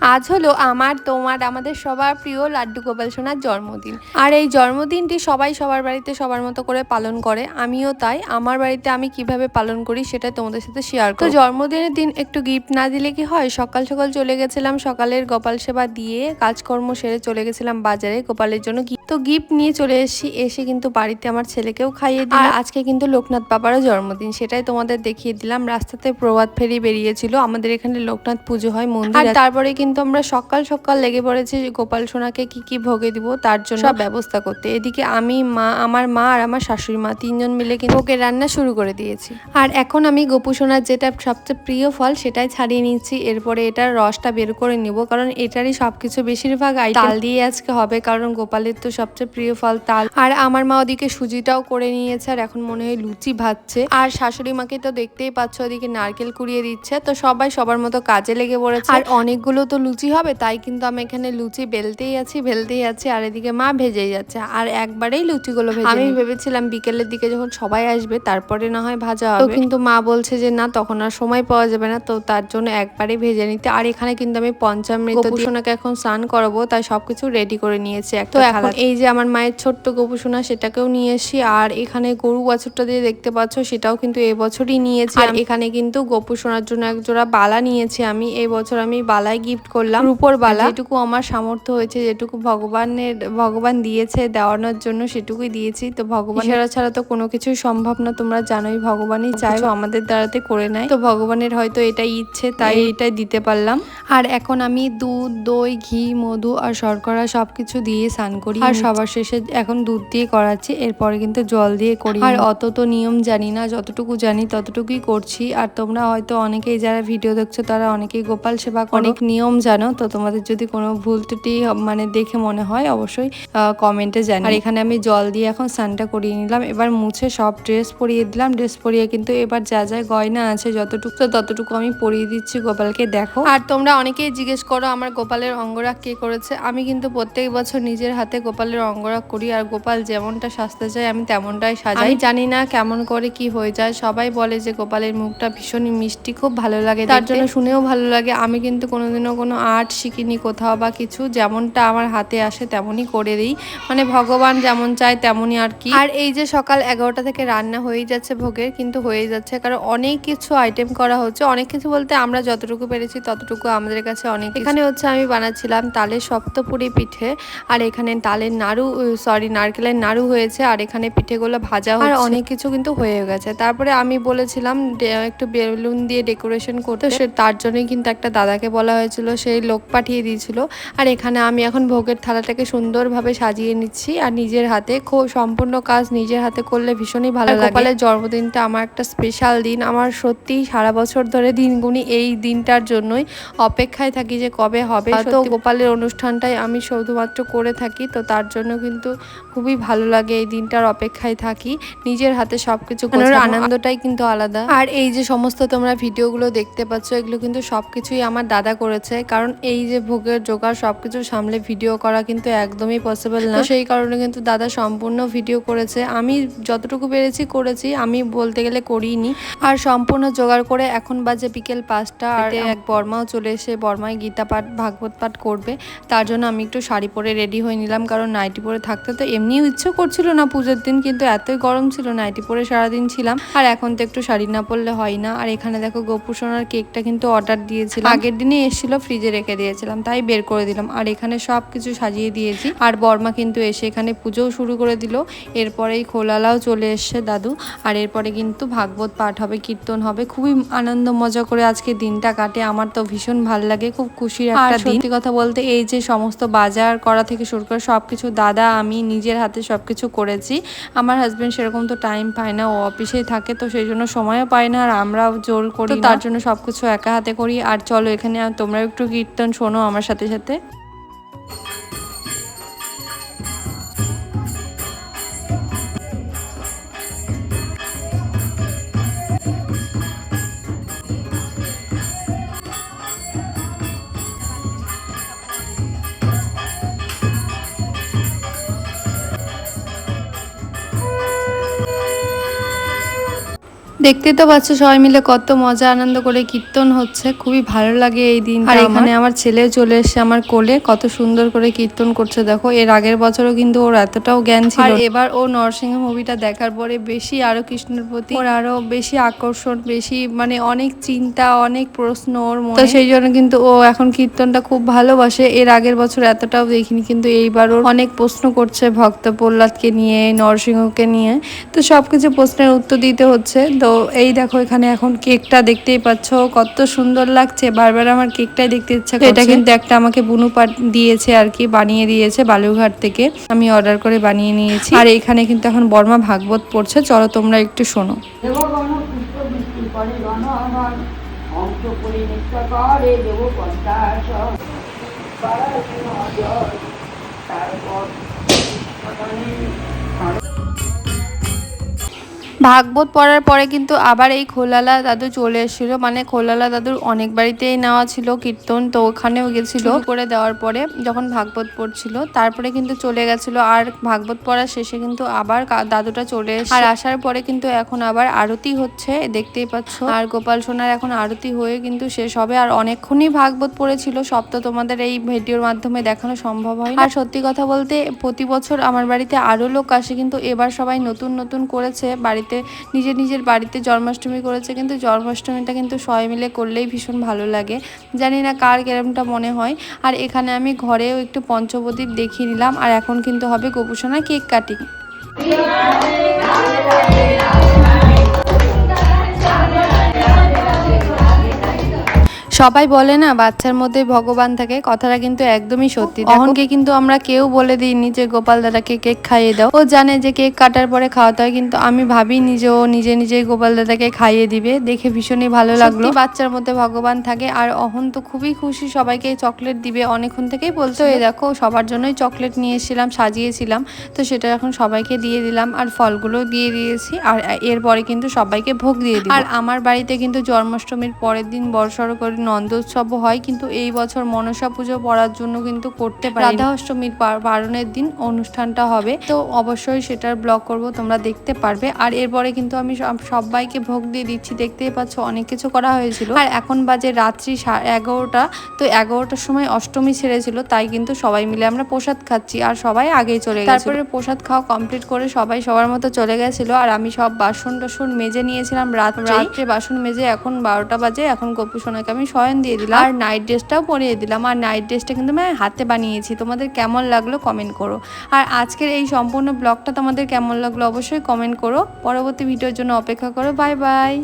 আজ হলো আমার তোমার আমাদের সবার প্রিয় লাড্ডু গোপাল সোনার জন্মদিন। আর এই জন্মদিনটি সবাই সবার বাড়িতে সবার মতো করে পালন করে আমিও তাই। আমার বাড়িতে আমি কীভাবে পালন করি সেটা তোমাদের সাথে শেয়ার করি তো জন্মদিনের দিন একটু গিফট না দিলে কি হয়? সকাল সকাল চলে গেছিলাম সকালের গোপাল সেবা দিয়ে কাজকর্ম সেরে চলে গেছিলাম বাজারে গোপালের জন্য তো গিফট নিয়ে চলে এসেছি এসে কিন্তু বাড়িতে আমার ছেলেকেও খাইয়ে দিই আর আজকে কিন্তু লোকনাথ বাবারও জন্মদিন সেটাই তোমাদের দেখিয়ে দিলাম। রাস্তাতে প্রভাত ফেরি বেরিয়েছিল আমাদের এখানে লোকনাথ পুজো হয় মন্দির তারপরে কিন্তু আমরা সকাল সকাল লেগে পড়েছি গোপাল সোনাকে কি কি ভোগে দিব তার জন্য সব ব্যবস্থা করতে। এদিকে আমি মা আমার মা আর আমার শাশুড়ি মা তিনজন মিলে কিন্তু ভোগের রান্না শুরু করে দিয়েছি। আর এখন আমি গোপু সোনার যেটা সবচেয়ে প্রিয় ফল সেটাই ছাড়িয়ে নিচ্ছি। এরপরে এটার রসটা বের করে নিব কারণ এটারই সবকিছু বেশিরভাগ তাল দিয়ে আজকে হবে কারণ গোপালের তো সবচেয়ে প্রিয় ফল তাল। আর আমার মা ওদিকে সুজিটাও করে নিয়েছে আর এখন মনে হয় লুচি ভাজছে। আর শাশুড়ি মাকে তো দেখতেই পাচ্ছ ওদিকে নারকেল কুড়িয়ে দিচ্ছে তো সবাই সবার মতো কাজে লেগে পড়েছে। আর অনেকগুলো তো লুচি হবে তাই কিন্তু আমি এখানে লুচি বেলতেই আছি বেলতেই আছি আর এদিকে মা ভেজেই যাচ্ছে। আর একবারেই লুচিগুলো ভেজে আমি ভেবেছিলাম বিকেলের দিকে যখন সবাই আসবে তারপরে না হয় ভাজা হবে। কিন্তু মা বলছে যে না তখন আর সময় পাওয়া যাবে না। তো তার জন্য একবারেই ভেজে নিতে। আর এখানে কিন্তু আমি পঞ্চামৃত গোপুসোনাকে এখন স্নান করাবো তাই সবকিছু রেডি করে নিয়েছি তো এখন এই যে আমার মায়ের ছোট্ট গোপুসোনা সেটাকেও নিয়ে এসি আর এখানে গরু বাছুরটা দিয়ে দেখতে পাচ্ছ সেটাও কিন্তু এবছরই নিয়েছি। আর এখানে কিন্তু গোপুসোনার জন্য এক জোড়া বালা নিয়েছি আমি। এই বছর আমি বালায় গিফট করলাম। রূপোর বালা যেটুকু আমার সামর্থ্য হয়েছে যেটুকু ভগবানের ভগবান দিয়েছে দেওয়ানোর জন্য সেটুকুই দিয়েছি। তো ভগবান ইশারা ছাড়া তো কোনো কিছুই সম্ভব না তোমরা জানোই ভগবানই চাই আমাদের দ্বারাতে করে নেয়। তো ভগবানের হয়তো এটাই ইচ্ছে তাই এটাই দিতে পারলাম। আর এখন আমি দুধ দই ঘি মধু আর শর্করা সবকিছু দিয়ে স্নান করি। আর সবার শেষে এখন দুধ দিয়ে করাচ্ছি এরপরে কিন্তু জল দিয়ে করি। আর অত তো নিয়ম জানি না যতটুকু জানি ততটুকুই করছি। আর তোমরা হয়তো অনেকেই যারা ভিডিও দেখছ তারা অনেকেই গোপাল সেবা অনেক নিয়ম জানো? তো তোমাদের যদি কোনো ভুল ত্রুটি মানে দেখে মনে হয় অবশ্যই কমেন্টে জানি আর এখানে আমি জল দিয়ে এখন স্নানটা করিয়ে নিলাম। এবার মুছে সব ড্রেস পরিয়ে দিলাম। ড্রেস পরিয়ে কিন্তু এবার যা যা গয়না আছে যতটুকু তো ততটুকু আমি পরিয়ে দিচ্ছি গোপালকে দেখো। আর তোমরা অনেকেই জিজ্ঞেস করো আমার গোপালের অঙ্গরাগ কে করেছে? আমি কিন্তু প্রত্যেক বছর নিজের হাতে গোপালের অঙ্গরাগ করি আর গোপাল যেমনটা সাজতে চায় আমি তেমনটাই সাজাই। আমি জানি না কেমন করে কি হয়ে যায়। সবাই বলে যে গোপালের মুখটা ভীষণই মিষ্টি খুব ভালো লাগে তার জন্য শুনেও ভালো লাগে। আমি কিন্তু কোনোদিনও কোনো আর্ট শিখিনি কোথাও বা কিছু যেমনটা আমার হাতে আসে তেমনই করে দিই। মানে ভগবান যেমন চায় তেমনই আর কি। আর এই যে সকাল এগারোটা থেকে রান্না হয়েই যাচ্ছে ভোগের কিন্তু হয়ে যাচ্ছে কারণ অনেক কিছু আইটেম করা হচ্ছে। অনেক কিছু বলতে আমরা যতটুকু পেরেছি ততটুকু আমাদের কাছে অনেক এখানে হচ্ছে আমি বানাচ্ছিলাম তালের সপ্তপুরি পিঠে আর এখানে তালের নাড়ু সরি নারকেলের নাড়ু হয়েছে আর এখানে পিঠেগুলো ভাজা আর অনেক কিছু কিন্তু হয়ে গেছে। তারপরে আমি বলেছিলাম একটু বেলুন দিয়ে ডেকোরেশন করতে। সে তার জন্যই কিন্তু একটা দাদাকে বলা হয়েছিল সেই লোক পাঠিয়ে দিয়েছিল। আর এখানে আমি এখন ভোগের থালাটাকে সুন্দরভাবে সাজিয়ে নিচ্ছি। আর নিজের হাতে খুব সম্পূর্ণ কাজ নিজের হাতে করলে ভীষণই ভালো লাগে। গোপালের জন্মদিনটা আমার একটা স্পেশাল দিন। আমার সত্যি সারা বছর ধরে দিনগুনি এই দিনটার জন্যই অপেক্ষায় থাকি যে কবে হবে। তো গোপালের অনুষ্ঠানটাই আমি শুধুমাত্র করে থাকি তো তার জন্য কিন্তু খুবই ভালো লাগে এই দিনটার অপেক্ষায় থাকি। নিজের হাতে সবকিছু করার আনন্দটাই কিন্তু আলাদা। আর এই যে সমস্ত তোমরা ভিডিওগুলো দেখতে পাচ্ছ এগুলো কিন্তু সবকিছুই আমার দাদা করেছে। কারণ এই যে ভোগের জোগাড় সবকিছু সামলে ভিডিও করা কিন্তু একদমই পসিবল না। সেই কারণে কিন্তু দাদা সম্পূর্ণ ভিডিও করেছে। আমি যতটুকু পেরেছি করেছি আমি বলতে গেলে করিনি। আর সম্পূর্ণ জোগাড় করে এখন বাজে বিকেল পাঁচটা আর এক বর্মাও চলে এসে বর্মায় গীতা পাঠ ভাগবত পাঠ করবে। তার জন্য আমি একটু শাড়ি পরে রেডি হয়ে নিলাম। কারণ নাইটি পরে থাকতে তো এমনিও ইচ্ছে করছিল না পুজোর দিন কিন্তু এতই গরম ছিল নাইটি পরে সারাদিন ছিলাম। আর এখন তো একটু শাড়ি না পরলে হয় না। আর এখানে দেখো গোপু সোনার কেকটা কিন্তু অর্ডার দিয়েছিল আগের দিনে এসেছিল ফ্রিজে রেখে দিয়েছিলাম তাই বের করে দিলাম। আর এখানে সব কিছু সাজিয়ে দিয়েছি। আর বর্মা কিন্তু এসে এখানে পুজোও শুরু করে দিল। এরপরেই খোলালাও চলে এসছে দাদু। আর এরপরে কিন্তু ভাগবত পাঠ হবে কীর্তন হবে। খুবই আনন্দ মজা করে আজকে দিনটা কাটে। আমার তো ভীষণ ভালো লাগে খুব খুশির একটা দিন সত্যি কথা বলতে এই যে সমস্ত বাজার করা থেকে শুরু করে সব কিছু দাদা আমি নিজের হাতে সবকিছু করেছি। আমার হাজব্যান্ড সেরকম তো টাইম পায় না ও অফিসেই থাকে তো সেই জন্য সময়ও পায় না। আর আমরাও জোর করি তার জন্য সবকিছু একা হাতে করি। আর চলো এখানে তোমরা একটু কীর্তন শোনো আমার সাথে সাথে। দেখতে তো পাচ্ছ সবাই মিলে কত মজা আনন্দ করে কীর্তন হচ্ছে। খুবই ভালো লাগে এই দিন আর এখানে আমার ছেলে চলে এসেছে আমার কোলে কত সুন্দর করে কীর্তন করছে। দেখো এর আগের বছরও কিন্তু ওর এতটাও জ্ঞান ছিল। আর এবার ও নরসিংহ মুভিটা দেখার পরে বেশি আরও কৃষ্ণের প্রতি ওর আরও বেশি আকর্ষণ বেশি মানে অনেক চিন্তা অনেক প্রশ্ন ওর মনে। তো সেই জন্য কিন্তু ও এখন কীর্তনটা খুব ভালোবাসে। এর আগের বছর এতটাও দেখিনি কিন্তু এইবার ওর অনেক প্রশ্ন করছে ভক্ত প্রহ্লাদকে নিয়ে নরসিংহকে নিয়ে। তো সবকিছু প্রশ্নের উত্তর দিতে হচ্ছে। তো এই দেখো এখানে এখন কেকটা দেখতেই পাচ্ছ কত সুন্দর লাগছে। বারবার আমার কেকটাই দেখতে ইচ্ছা করছে এটা কিন্তু একটা আমাকে বুনু পাট দিয়েছে আর কি বানিয়ে দিয়েছে বালুঘাট থেকে। আমি অর্ডার করে বানিয়ে নিয়েছি। আর এখানে কিন্তু এখন বর্মা ভাগবত পড়ছে। চলো তোমরা একটু শোনো। দেবগণ ভাগবত পড়ার পরে কিন্তু আবার এই খোলালা দাদু চলে এসেছিল। মানে খোলালা দাদুর অনেক বাড়িতেই নেওয়া ছিল কীর্তন তো ওখানেও গেছিল। করে দেওয়ার পরে যখন ভাগবত পড়ছিল তারপরে কিন্তু চলে গেছিল। আর ভাগবত পড়ার শেষে কিন্তু আবার দাদুটা চলে এসে আর আসার পরে কিন্তু এখন আবার আরতি হচ্ছে দেখতেই পাচ্ছ। আর গোপাল সোনার এখন আরতি হয়ে কিন্তু শেষ হবে। আর অনেকক্ষণই ভাগবত পড়েছিল। সব তো তোমাদের এই ভিডিওর মাধ্যমে দেখানো সম্ভব হয় আর সত্যি কথা বলতে প্রতি বছর আমার বাড়িতে আরও লোক আসে কিন্তু এবার সবাই নতুন নতুন করেছে। বাড়িতে নিজের নিজের বাড়িতে জন্মাষ্টমী করেছে কিন্তু জন্মাষ্টমীটা কিন্তু সবাই মিলে করলেই ভীষণ ভালো লাগে। জানি না কার কেরমটা মনে হয়। আর এখানে আমি ঘরেও একটু পঞ্চবদ্বীপ দেখিয়ে নিলাম। আর এখন কিন্তু হবে গোপুসোনা কেক কাটিং। সবাই বলে না বাচ্চার মধ্যে ভগবান থাকে কথাটা কিন্তু একদমই সত্যি। অহনকে কিন্তু আমরা কেউ বলে দিইনি যে গোপাল দাদাকে কেক খাইয়ে দাও। ও জানে যে কেক কাটার পরে খাওয়াতে হয় কিন্তু আমি ভাবি যে ও নিজে নিজে গোপাল দাদাকে খাইয়ে দিবে। দেখে ভীষণই ভালো লাগল। বাচ্চার মধ্যে ভগবান থাকে আর অহন তো খুবই খুশি সবাইকে চকলেট দিবে। অনেকক্ষণ থেকেই বলতো এই দেখো সবার জন্যই চকলেট নিয়ে এসেছিলাম সাজিয়েছিলাম। তো সেটা এখন সবাইকে দিয়ে দিলাম আর ফলগুলো দিয়ে দিয়েছি আর এরপরে কিন্তু সবাইকে ভোগ দিয়ে দিই আর আমার বাড়িতে কিন্তু জন্মাষ্টমীর পরের দিন বড়সড় করে নন্দোৎসবও হয়, কিন্তু এই বছর মনসা পুজো পড়ার জন্য কিন্তু করতে পারি রাধা অষ্টমীর পা- পালনের দিন অনুষ্ঠানটা হবে, তো অবশ্যই সেটার ব্লগ করব, তোমরা দেখতে পারবে। আর এরপরে কিন্তু আমি সব- সবাইকে ভোগ দিয়ে দিচ্ছি, দেখতেই পাচ্ছ অনেক কিছু করা হয়েছিল। আর এখন বাজে রাত্রি এগারোটা, তো এগারোটার সময় অষ্টমী ছেড়েছিল, তাই কিন্তু সবাই মিলে আমরা প্রসাদ খাচ্ছি, আর সবাই আগেই চলে গেছে তারপরে প্রসাদ খাওয়া কমপ্লিট করে সবাই সবার মতো চলে গেছিল, আর আমি সব বাসন টাসন মেজে নিয়েছিলাম রাত রাত্রে বাসন মেজে এখন বারোটা বাজে, এখন গপু সোনাকে আমি শয়ন দিয়ে দিলাম। আর নাইট ড্রেসটাও পরিয়ে দিলাম। আর নাইট ড্রেসটা কিন্তু আমি হাতে বানিয়েছি। তোমাদের কেমন লাগল কমেন্ট করো। আর আজকের এই সম্পূর্ণ ব্লগটা তোমাদের কেমন লাগল অবশ্যই কমেন্ট করো। পরবর্তী ভিডিওর জন্য অপেক্ষা করো। Bye bye